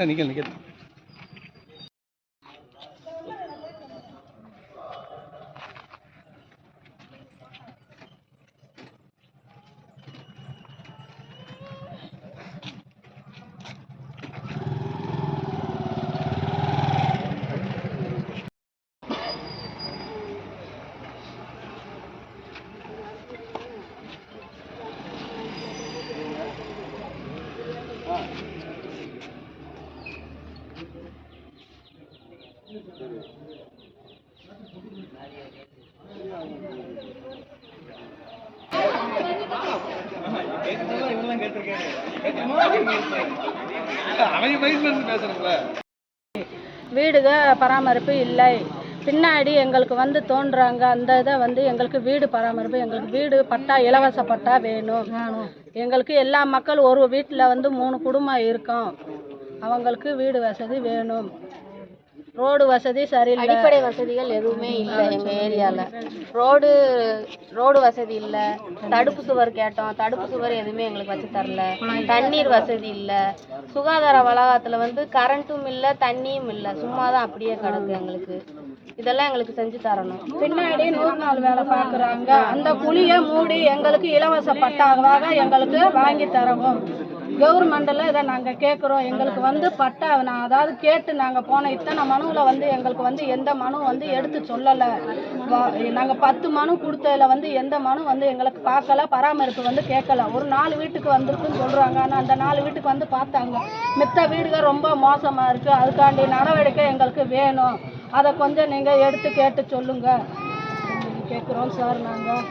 നിൽക്കാം നിൽക്കാം வீடுக பராமரிப்பு இல்லை. பின்னாடி எங்களுக்கு வந்து தோன்றாங்க. அந்த இதை வந்து எங்களுக்கு வீடு பராமரிப்பு எங்களுக்கு வீடு பட்டா இலவச பட்டா வேணும். எங்களுக்கு எல்லா மக்கள் ஒரு வீட்டில் வந்து மூணு குடும்பம் இருக்கும். அவங்களுக்கு வீடு வசதி வேணும். ரோடு வசதி சரியில்லை. அடிப்படை வசதிகள் எதுவுமே இல்லை எங்கள் ஏரியாவில் ரோடு ரோடு வசதி இல்லை. தடுப்பு சுவர் கேட்டோம். தடுப்பு சுவர் எதுவுமே எங்களுக்கு வச்சு தரல. தண்ணீர் வசதி இல்லை. சுகாதார வளாகத்தில் வந்து கரண்ட்டும் இல்லை தண்ணியும் இல்லை. சும்மா தான் அப்படியே கிடக்கு எங்களுக்கு. இதெல்லாம் எங்களுக்கு செஞ்சு தரணும். பின்னாடி நூறு நாள் வேலை பார்க்குறாங்க. அந்த குழியை மூடி எங்களுக்கு இலவச பட்டாவாக எங்களுக்கு வாங்கி தரவும். கவர்மெண்டில் இதை நாங்கள் கேட்குறோம் எங்களுக்கு வந்து பட்டா நான் அதாவது கேட்டு நாங்கள் போன இத்தனை மனுவில் வந்து எங்களுக்கு வந்து எந்த மனு வந்து எடுத்து சொல்லலை. நாங்கள் பத்து மனு கொடுத்ததில் வந்து எந்த மனு வந்து எங்களுக்கு பார்க்கல பராமரிப்பு வந்து கேட்கல. ஒரு நாலு வீட்டுக்கு வந்திருக்குன்னு சொல்கிறாங்க ஆனால் அந்த நாலு வீட்டுக்கு வந்து பார்த்தாங்க. மித்த வீடுகள் ரொம்ப மோசமாக இருக்குது அதுக்காண்டி நடவடிக்கை எங்களுக்கு வேணும். அதை கொஞ்சம் நீங்கள் எடுத்து கேட்டு சொல்லுங்கள் கேட்குறோம் சார் நாங்கள்